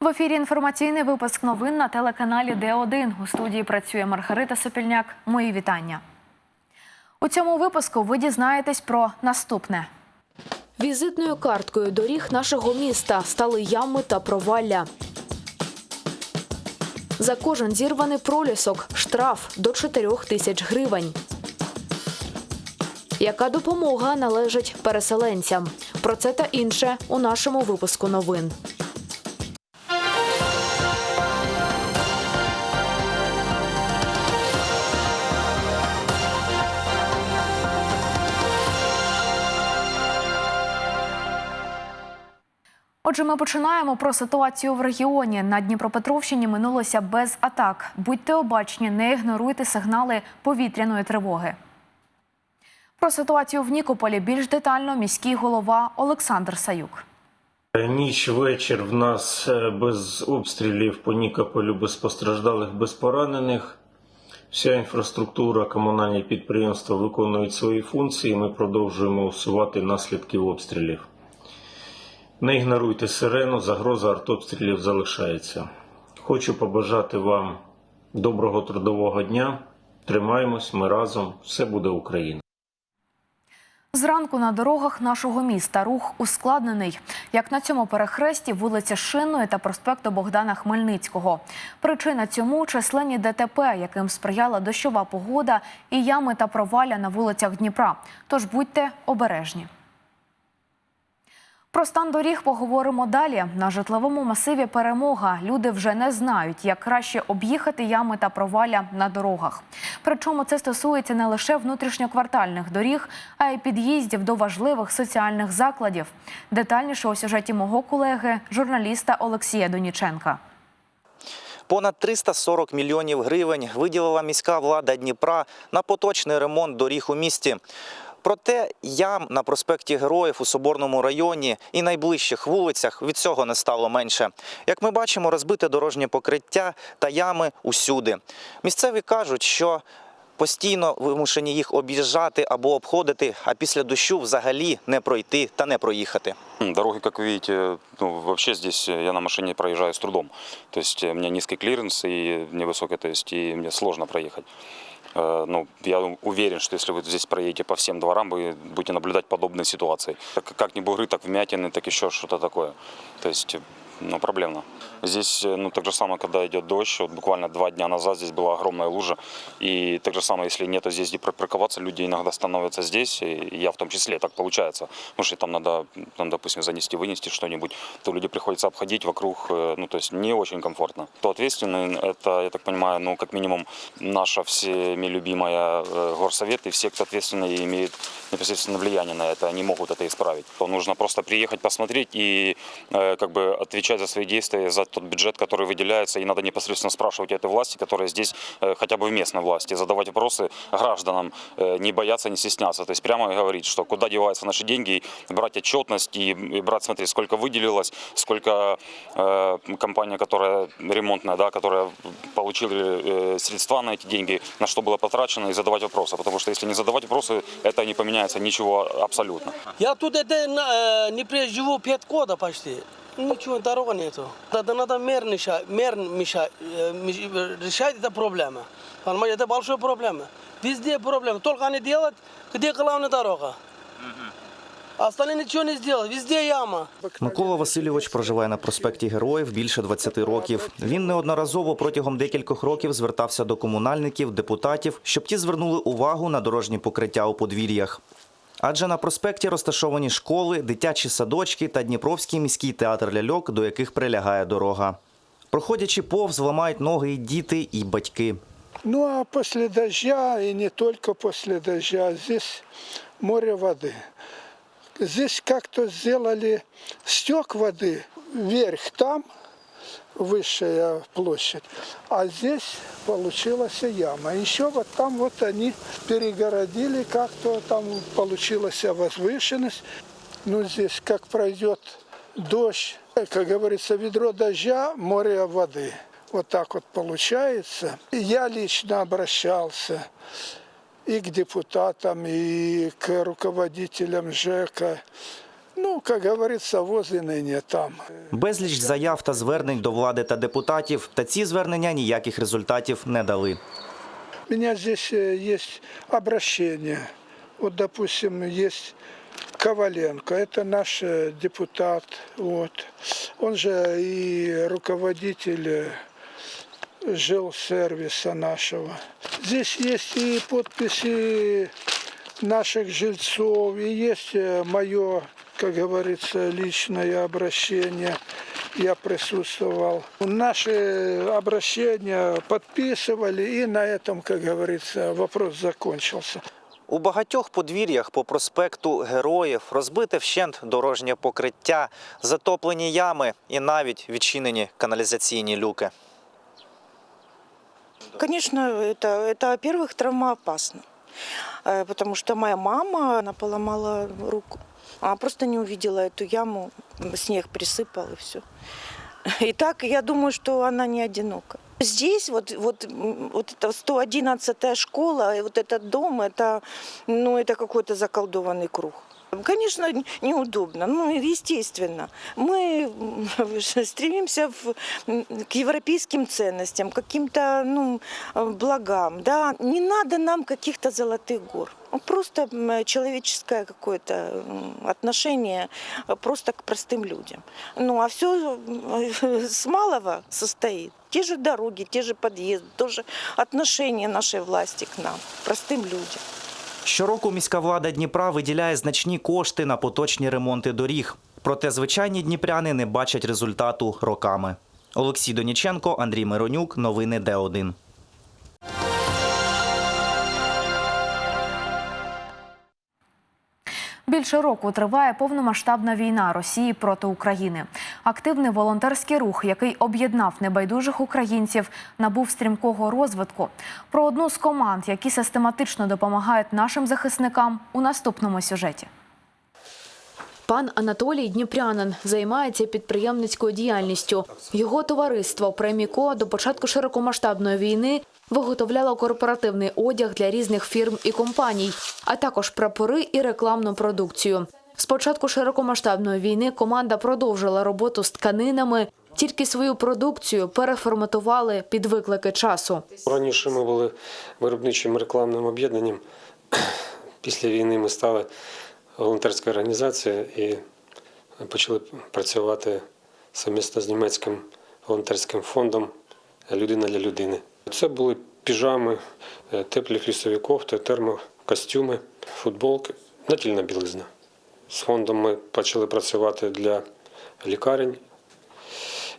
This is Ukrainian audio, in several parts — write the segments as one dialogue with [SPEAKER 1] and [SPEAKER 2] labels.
[SPEAKER 1] В ефірі інформаційний випуск новин на телеканалі Д1. У студії працює Маргарита Сопільняк. Мої вітання. У цьому випуску ви дізнаєтесь про наступне.
[SPEAKER 2] Візитною карткою доріг нашого міста стали ями та провалля. За кожен зірваний пролісок штраф до 4 тисяч гривень. Яка допомога належить переселенцям? Про це та інше у нашому випуску новин.
[SPEAKER 1] Отже, ми починаємо про ситуацію в регіоні. На Дніпропетровщині минулося без атак. Будьте обачні, не ігноруйте сигнали повітряної тривоги. Про ситуацію в Нікополі більш детально міський голова Олександр Саюк.
[SPEAKER 3] Ніч вечір в нас е, без обстрілів по Нікополю, без постраждалих, без поранених. Вся інфраструктура, комунальні підприємства виконують свої функції. Ми продовжуємо усувати наслідки обстрілів. Не ігноруйте сирену, загроза артобстрілів залишається. Хочу побажати вам доброго трудового дня. Тримаємось, ми разом, все буде Україна.
[SPEAKER 1] Зранку на дорогах нашого міста рух ускладнений, як на цьому перехресті вулиця Шинної та проспекту Богдана Хмельницького. Причина цьому численні ДТП, яким сприяла дощова погода і ями та проваля на вулицях Дніпра. Тож будьте обережні. Про стан доріг поговоримо далі. На житловому масиві перемога люди вже не знають, як краще об'їхати ями та проваля на дорогах. Причому це стосується не лише внутрішньоквартальних доріг, а й під'їздів до важливих соціальних закладів. Детальніше у сюжеті мого колеги, журналіста Олексія Доніченка.
[SPEAKER 4] Понад 340 мільйонів гривень виділила міська влада Дніпра на поточний ремонт доріг у місті. Проте ям на проспекті Героїв у Соборному районі і найближчих вулицях від цього не стало менше. Як ми бачимо, розбите дорожнє покриття та ями усюди. Місцеві кажуть, що постійно вимушені їх об'їжджати або обходити, а після дощу взагалі не пройти та не проїхати.
[SPEAKER 5] М, Дороги, как вы видите, ну, вообще здесь э, я на машине проезжаю с трудом. То есть э, у меня низкий клиренс и невысокий, то есть и мне сложно проехать. Э, Ну, я уверен, что если вы здесь проедете по всем дворам, вы будете наблюдать подобные ситуации. Как, как ни бугры, так вмятины, так еще что-то такое. То есть, э, ну, проблемно. Здесь, э, ну, так же самое, когда идет дождь, вот буквально два дня назад здесь была огромная лужа. И так же самое, если нет здесь где припарковаться, люди иногда становятся здесь, и я в том числе, так получается. Потому что там надо, там, допустим, занести, вынести что-нибудь, то люди приходится обходить вокруг, э, ну, то есть не очень комфортно. Кто ответственный, это, я так понимаю, ну, как минимум, наша всеми любимая э, горсовет и все, кто ответственный и имеет непосредственно влияние на это, они могут это исправить. То нужно просто приехать, посмотреть и как бы отвечать за свои действия, за тот бюджет, который выделяется, и надо непосредственно спрашивать этой власти, которая здесь, э, хотя бы в местной власти, задавать вопросы гражданам, э, не бояться, не стесняться. То есть прямо говорить, что куда деваются наши деньги, брать отчетность и, брать, смотреть, сколько выделилось, сколько э, компания, которая ремонтная, да, которая получила средства на эти деньги, на что было потрачено, и задавать вопросы. Потому что если не задавать вопросы, это не поменяется ничего абсолютно.
[SPEAKER 6] Я тут это не при- живу пять года почти. Ничего, дорога нету. Надо, надо мер, неша- мер меша- э, меш- э, решать эту проблему. Понимаете, это большая проблема. Везде проблема. Только они делают, где главная дорога. А Остальные ничего не сделают. Везде яма.
[SPEAKER 4] Микола Васильович проживає на проспекті Героїв більше 20 років. Він неодноразово протягом декількох років звертався до комунальників, депутатів, щоб ті звернули увагу на дорожні покриття у подвір'ях. Адже на проспекті розташовані школи, дитячі садочки та Дніпровський міський театр ляльок, до яких прилягає дорога. Проходячи повз, ламають ноги і діти, і батьки.
[SPEAKER 7] Ну а после дождя, и не только после дождя, здесь море воды. Здесь как-то сделали стек воды вверх там, высшая площадь, а здесь получилась яма. Еще вот там вот они перегородили как-то, там получилась возвышенность. Ну здесь как пройдет дождь, как говорится, ведро дождя, море воды. Вот так вот получается. Я лично обращался и к депутатам, и к руководителям ЖЭКа. Ну, как говорится, возле ныне там.
[SPEAKER 4] Безліч заяв та звернень до влади та депутатів, та ці звернення ніяких результатів не дали.
[SPEAKER 7] У меня здесь э, есть обращение. Вот, допустим, есть Коваленко, это наш э, депутат, вот. Он же и руководитель э, жилсервиса нашего. Здесь есть и подписи наших жильцов, и есть мое, как говорится, личное обращение. Я присутствовал. Наши обращения подписывали, и на этом, как говорится, вопрос закончился.
[SPEAKER 4] У багатьох подвір'ях по проспекту Героїв розбите вщент дорожнє покриття, затоплені ями і навіть відчинені каналізаційні люки.
[SPEAKER 8] Конечно, это, это во-первых, травмоопасно. Э, Потому что моя мама, она поломала руку. Она просто не увидела эту яму, снег присыпал и все. И так я думаю, что она не одинока. Здесь вот, вот, м, вот эта 111 школа, и вот этот дом, это, ну, это какой-то заколдованный круг. Конечно, неудобно, ну, естественно. Мы стремимся в- к европейским ценностям, к каким-то ну, э, благам. Да? Не надо нам каких-то золотых гор. Ну, Просто человеческое какое-то отношение э, просто к простым людям. Ну, а все с малого состоит. Те же дороги, те же подъезды, тоже отношение нашей власти к нам, простым людям.
[SPEAKER 4] Щороку міська влада Дніпра виділяє значні кошти на поточні ремонти доріг. Проте звичайні дніпряни не бачать результату роками. Олексій Доніченко, Андрій Миронюк. Новини Д1.
[SPEAKER 9] Більше року триває повномасштабна війна Росії проти України. Активний волонтерський рух, який об'єднав небайдужих українців, набув стрімкого розвитку. Про одну з команд, які систематично допомагають нашим захисникам, у наступному сюжеті.
[SPEAKER 1] Пан Анатолій Дніпрянин займається підприємницькою діяльністю. Його товариство Преміко до початку широкомасштабної війни виготовляло корпоративний одяг для різних фірм і компаній, а також прапори і рекламну продукцію. З початку широкомасштабної війни команда продовжила роботу з тканинами, тільки свою продукцію переформатували під виклики часу.
[SPEAKER 10] Раніше ми були виробничим рекламним об'єднанням. Після війни ми стали волонтерською організацією і почали працювати совмісно з німецьким волонтерським фондом Людина для людини. Це були піжами, е, теплі флісові кофти, термокостюми, футболки, натільна білизна. З фондом ми почали працювати для лікарень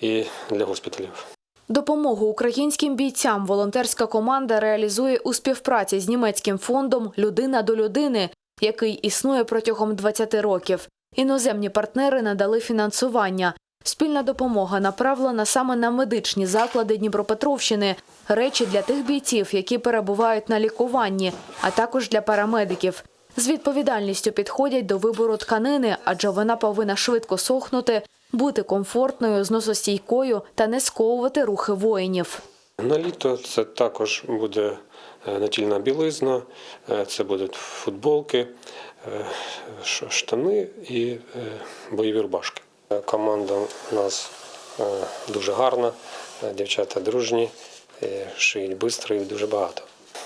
[SPEAKER 10] і для госпіталів.
[SPEAKER 1] Допомогу українським бійцям волонтерська команда реалізує у співпраці з німецьким фондом Людина до людини, який існує протягом 20 років. Іноземні партнери надали фінансування. Спільна допомога направлена саме на медичні заклади Дніпропетровщини, речі для тих бійців, які перебувають на лікуванні, а також для парамедиків. З відповідальністю підходять до вибору тканини, адже вона повинна швидко сохнути, бути комфортною, зносостійкою та не сковувати рухи воїнів.
[SPEAKER 10] На літо це також буде натільна білизна, е, це будуть футболки, е, штани і е, бойові рубашки. Е, Команда у нас е, дуже гарна, е, дівчата дружні, е, шиють швидко і дуже багато.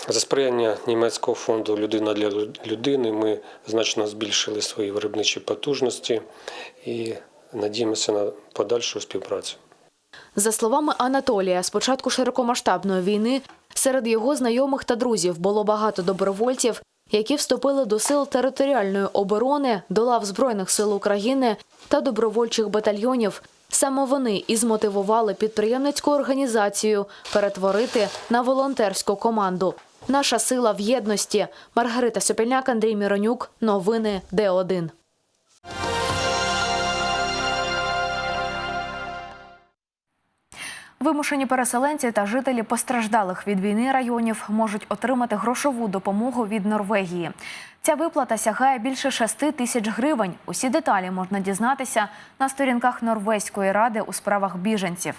[SPEAKER 10] За сприяння німецького фонду Людина для людини ми значно збільшили свої виробничі потужності і надіємося на подальшу співпрацю.
[SPEAKER 1] За словами Анатолія, з початку широкомасштабної війни серед його знайомих та друзів було багато добровольців, які вступили до сил територіальної оборони, до лав Збройних сил України та добровольчих батальйонів. Саме вони і змотивували підприємницьку організацію перетворити на волонтерську команду. Наша сила в єдності. Маргарита Сопільняк, Андрій Міронюк. Новини Д1.
[SPEAKER 9] Вимушені переселенці та жителі постраждалих від війни районів можуть отримати грошову допомогу від Норвегії. Ця виплата сягає більше 6 тисяч гривень. Усі деталі можна дізнатися на сторінках Норвезької ради у справах біженців.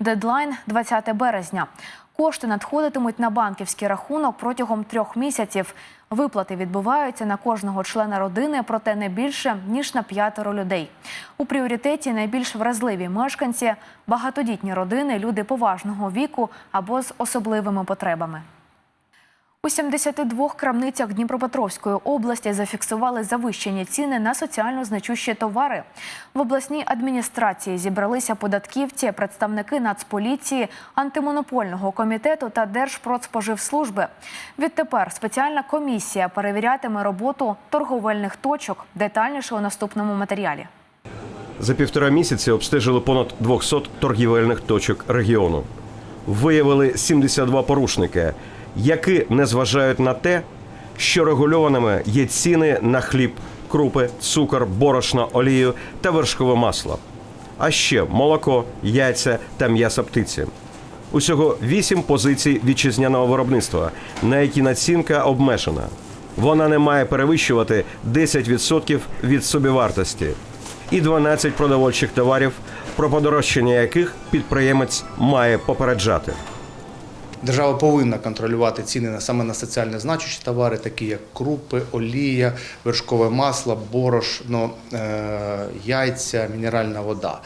[SPEAKER 9] Дедлайн 20 березня.
[SPEAKER 1] Кошти надходитимуть на банківський рахунок протягом трьох місяців. Виплати відбуваються на кожного члена родини, проте не більше ніж на п'ятеро людей. У пріоритеті найбільш вразливі мешканці, багатодітні родини, люди поважного віку або з особливими потребами. У 72 крамницях Дніпропетровської області зафіксували завищені ціни на соціально значущі товари. В обласній адміністрації зібралися податківці, представники Нацполіції, антимонопольного комітету та Держпродспоживслужби. Відтепер спеціальна комісія перевірятиме роботу торговельних точок. Детальніше у наступному матеріалі.
[SPEAKER 11] За півтора місяці обстежили понад 200 торгівельних точок регіону. Виявили 72 порушники, які не зважають на те, що регульованими є ціни на хліб, крупи, цукор, борошно, олію та вершкове масло. А ще молоко, яйця та м'ясо птиці. Усього вісім позицій вітчизняного виробництва, на які націнка обмежена. Вона не має перевищувати 10% від собівартості і 12 продовольчих товарів, про подорожчання яких підприємець має попереджати.
[SPEAKER 12] Держава повинна контролювати ціни саме на соціально значущі товари, такі як крупи, олія, вершкове масло, борошно, е, яйця, мінеральна вода.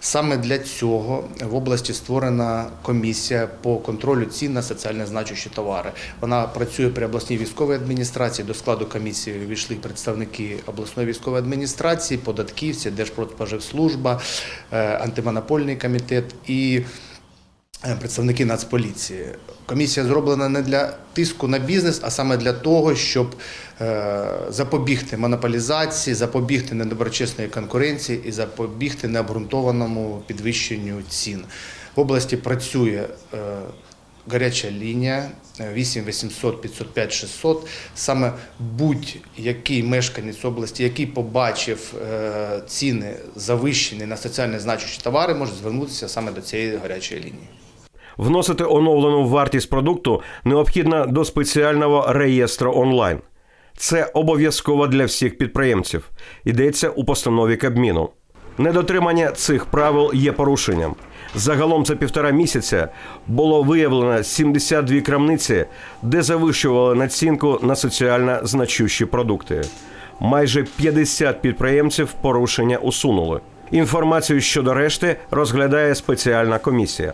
[SPEAKER 12] Саме для цього в області створена комісія по контролю цін на соціально значущі товари. Вона працює при обласній військовій адміністрації. До складу комісії увійшли представники обласної військової адміністрації, податківці, Держпродспоживслужба, е, антимонопольний комітет і представники Нацполіції. Комісія зроблена не для тиску на бізнес, а саме для того, щоб е, запобігти монополізації, запобігти недоброчесної конкуренції і запобігти необґрунтованому підвищенню цін. В області працює е, гаряча лінія е, 8 800 505 600. Саме будь-який мешканець області, який побачив е, ціни завищені на соціально значущі товари, може звернутися саме до цієї гарячої лінії.
[SPEAKER 11] Вносити оновлену вартість продукту необхідно до спеціального реєстру онлайн. Це обов'язково для всіх підприємців. Йдеться у постанові Кабміну. Недотримання цих правил є порушенням. Загалом за півтора місяця було виявлено 72 крамниці, де завищували націнку на соціально значущі продукти. Майже 50 підприємців порушення усунули. Інформацію щодо решти розглядає спеціальна комісія.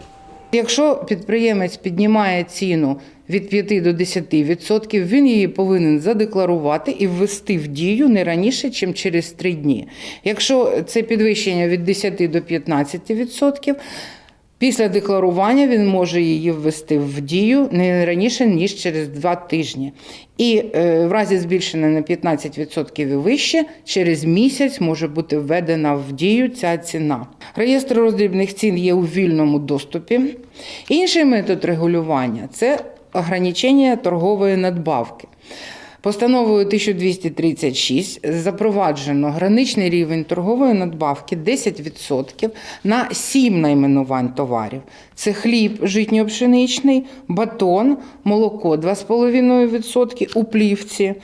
[SPEAKER 13] Якщо підприємець піднімає ціну від 5 до 10%, він її повинен задекларувати і ввести в дію не раніше, ніж через 3 дні. Якщо це підвищення від 10 до 15%, після декларування він може її ввести в дію не раніше, ніж через 2 тижні. І е, в разі збільшення на 15% і вище, через місяць може бути введена в дію ця ціна. Реєстр роздрібних цін є у вільному доступі. Інший метод регулювання це ограничення торгової надбавки. Постановою 1236 запроваджено граничний рівень торгової надбавки 10% на 7 найменувань товарів. Це хліб житньо-пшеничний, батон, молоко 2,5% у плівці,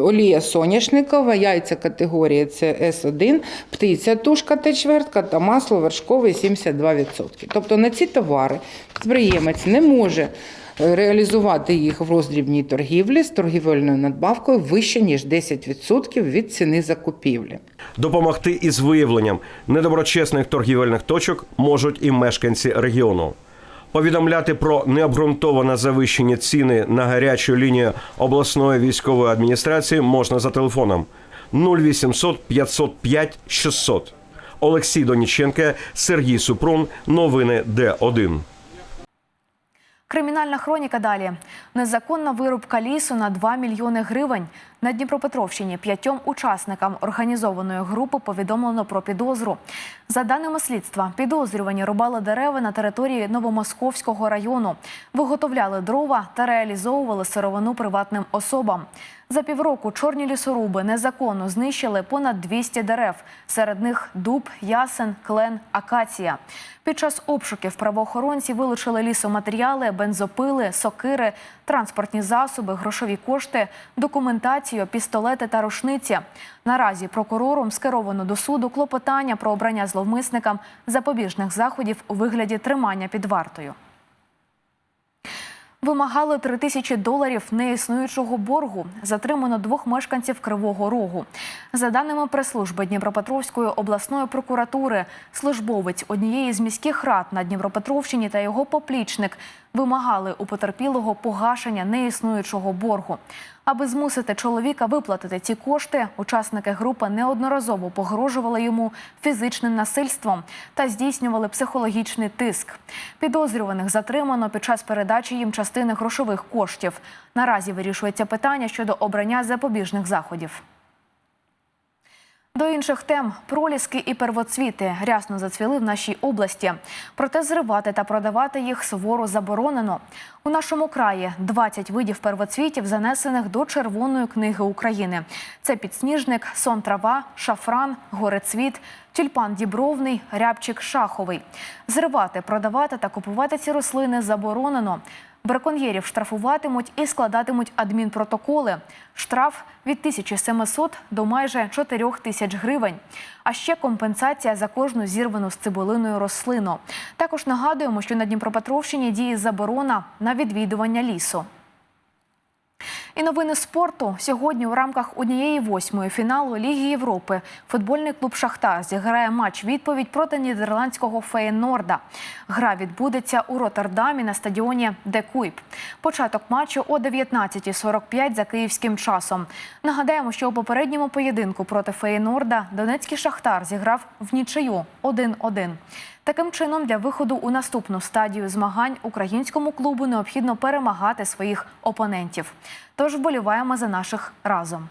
[SPEAKER 13] олія соняшникова, яйця категорії це С1, птиця тушка та чвертка та масло вершкове 72%. Тобто на ці товари підприємець не може е, реалізувати їх в роздрібній торгівлі з торгівельною надбавкою вище ніж 10% від ціни закупівлі.
[SPEAKER 11] Допомогти із виявленням недоброчесних торгівельних точок можуть і мешканці регіону. Повідомляти про необґрунтовано завищені ціни на гарячу лінію обласної військової адміністрації можна за телефоном 0800 505 600. Олексій Доніченка, Сергій Супрун. Новини Д1.
[SPEAKER 1] Кримінальна хроніка далі. Незаконна вирубка лісу на 2 мільйони гривень. На Дніпропетровщині п'ятьом учасникам організованої групи повідомлено про підозру. За даними слідства, підозрювані рубали дерева на території Новомосковського району, виготовляли дрова та реалізовували сировину приватним особам. За півроку чорні лісоруби незаконно знищили понад 200 дерев. Серед них дуб, ясен, клен, акація. Під час обшуків правоохоронці вилучили лісоматеріали, бензопили, сокири, транспортні засоби, грошові кошти, документацію, пістолети та рушниці. Наразі прокурором скеровано до суду клопотання про обрання зловмисникам запобіжних заходів у вигляді тримання під вартою. Вимагали три тисячі доларів неіснуючого боргу. Затримано двох мешканців Кривого Рогу. За даними прес-служби Дніпропетровської обласної прокуратури, службовець однієї з міських рад на Дніпропетровщині та його поплічник вимагали у потерпілого погашення неіснуючого боргу. Аби змусити чоловіка виплатити ці кошти, учасники групи неодноразово погрожували йому фізичним насильством та здійснювали психологічний тиск. Підозрюваних затримано під час передачі їм частини грошових коштів. Наразі вирішується питання щодо обрання запобіжних заходів. До інших тем проліски і первоцвіти рясно зацвіли в нашій області. Проте зривати та продавати їх суворо заборонено. У нашому краї 20 видів первоцвітів занесених до Червоної книги України. Це підсніжник, сон трава, шафран, горецвіт, тюльпан дібровний, рябчик шаховий. Зривати, продавати та купувати ці рослини заборонено. Браконьєрів штрафуватимуть і складатимуть адмінпротоколи. Штраф від 1700 до майже 4 тисяч гривень. А ще компенсація за кожну зірвану з цибулиною рослину. Також нагадуємо, що на Дніпропетровщині діє заборона на відвідування лісу. І новини спорту сьогодні у рамках однієї восьмої фіналу Ліги Європи футбольний клуб Шахтар зіграє матч відповідь проти нідерландського Фейнорда. Гра відбудеться у Роттердамі на стадіоні Де Куйп. Початок матчу о 19.45 за київським часом. Нагадаємо, що у попередньому поєдинку проти Фейнорда Донецький Шахтар зіграв в нічию 1-1. Таким чином, для виходу у наступну стадію змагань українському клубу необхідно перемагати своїх опонентів. Тож вболіваємо за наших разом.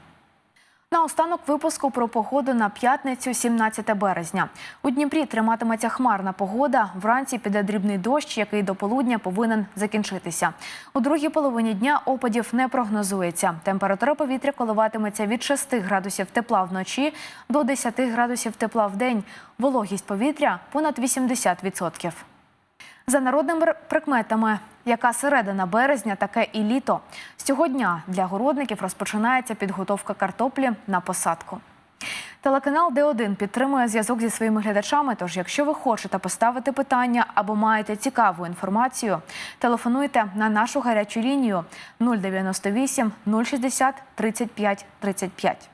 [SPEAKER 1] Наостанок випуску про погоду на п'ятницю, 17 березня. У Дніпрі триматиметься хмарна погода. Вранці піде дрібний дощ, який до полудня повинен закінчитися. У другій половині дня опадів не прогнозується. Температура повітря коливатиметься від 6 градусів тепла вночі до 10 градусів тепла в день. Вологість повітря понад 80%. За народними прикметами, яка середина березня, таке і літо. З цього дня для городників розпочинається підготовка картоплі на посадку. Телеканал Д1 підтримує зв'язок зі своїми глядачами. Тож, якщо ви хочете поставити питання або маєте цікаву інформацію, телефонуйте на нашу гарячу лінію 098 060 35 35.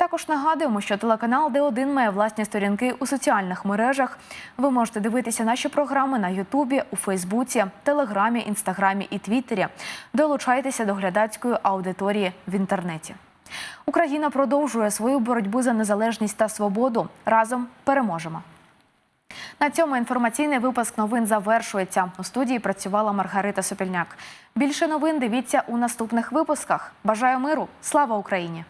[SPEAKER 1] Також нагадуємо, що телеканал Д1 має власні сторінки у соціальних мережах. Ви можете дивитися наші програми на Ютубі, у Фейсбуці, Телеграмі, Інстаграмі і Твіттері. Долучайтеся до глядацької аудиторії в інтернеті. Україна продовжує свою боротьбу за незалежність та свободу. Разом переможемо. На цьому інформаційний випуск новин завершується. У студії працювала Маргарита Сопільняк. Більше новин дивіться у наступних випусках. Бажаю миру! Слава Україні!